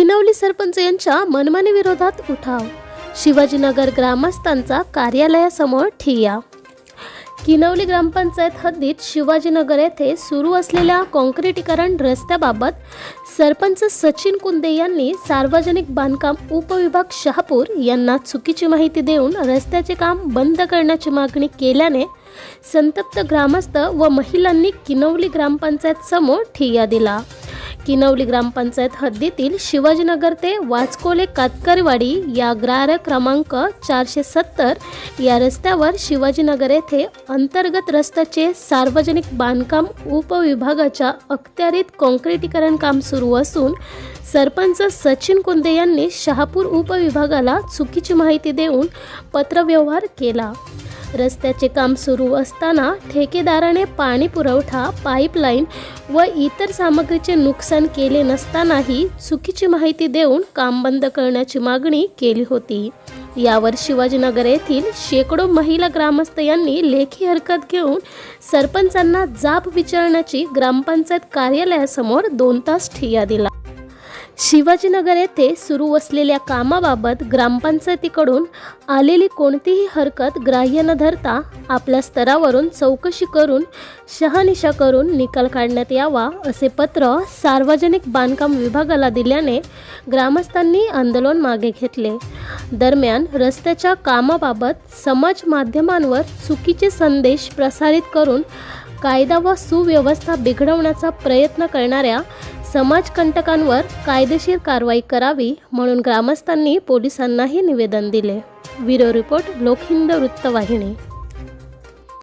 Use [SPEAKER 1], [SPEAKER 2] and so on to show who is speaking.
[SPEAKER 1] किनवली सरपंच यांच्या मनमानी विरोधात उठाव. शिवाजीनगर ग्रामस्थांचा कार्यालयासमोर ठिय्या. किनवली ग्रामपंचायत हद्दीत शिवाजीनगर येथे सुरू असलेल्या काँक्रीटीकरण रस्त्याबाबत सरपंच सचिन कुंदे यांनी सार्वजनिक बांधकाम उपविभाग शहापूर यांना चुकीची माहिती देऊन रस्त्याचे काम बंद करण्याची मागणी केल्याने संतप्त ग्रामस्थ व महिलांनी किनवली ग्रामपंचायत समोर ठिय्या दिला. किनवली ग्रामपंचायत हद्दीतील शिवाजीनगर ते वाचकोले कातकरवाडी या ग्रार क्रमांक चारशे सत्तर या रस्त्यावर शिवाजीनगर येथे अंतर्गत रस्त्याचे सार्वजनिक बांधकाम उपविभागाच्या अखत्यारीत काँक्रिटीकरण काम सुरू असून सरपंच सचिन कुंदे यांनी शहापूर उपविभागाला चुकीची माहिती देऊन पत्रव्यवहार केला. रस्त्याचे काम सुरू असताना ठेकेदाराने पाणी पुरवठा पाईपलाईन व इतर सामग्रीचे नुकसान केले नसतानाही चुकीची माहिती देऊन काम बंद करण्याची मागणी केली होती. यावर शिवाजीनगर येथील शेकडो महिला ग्रामस्थ यांनी लेखी हरकत घेऊन सरपंचांना जाब विचारण्याची ग्रामपंचायत कार्यालयासमोर दोन तास ठिय्या दिला. शिवाजीनगर येथे सुरू असलेल्या कामाबाबत ग्रामपंचायतीकडून आलेली कोणतीही हरकत ग्राह्य न धरता आपल्या स्तरावरून चौकशी करून शहानिशा करून निकाल काढण्यात यावा असे पत्र सार्वजनिक बांधकाम विभागाला दिल्याने ग्रामस्थांनी आंदोलन मागे घेतले. दरम्यान रस्त्याच्या कामाबाबत समाज माध्यमांवर चुकीचे संदेश प्रसारित करून कायदा व सुव्यवस्था बिघडवण्याचा प्रयत्न करणाऱ्या समाजकंटकांवर कायदेशीर कारवाई करावी म्हणून ग्रामस्थांनी पोलिसांनाही निवेदन दिले. ब्युरो रिपोर्ट लोकहिंद वृत्तवाहिनी.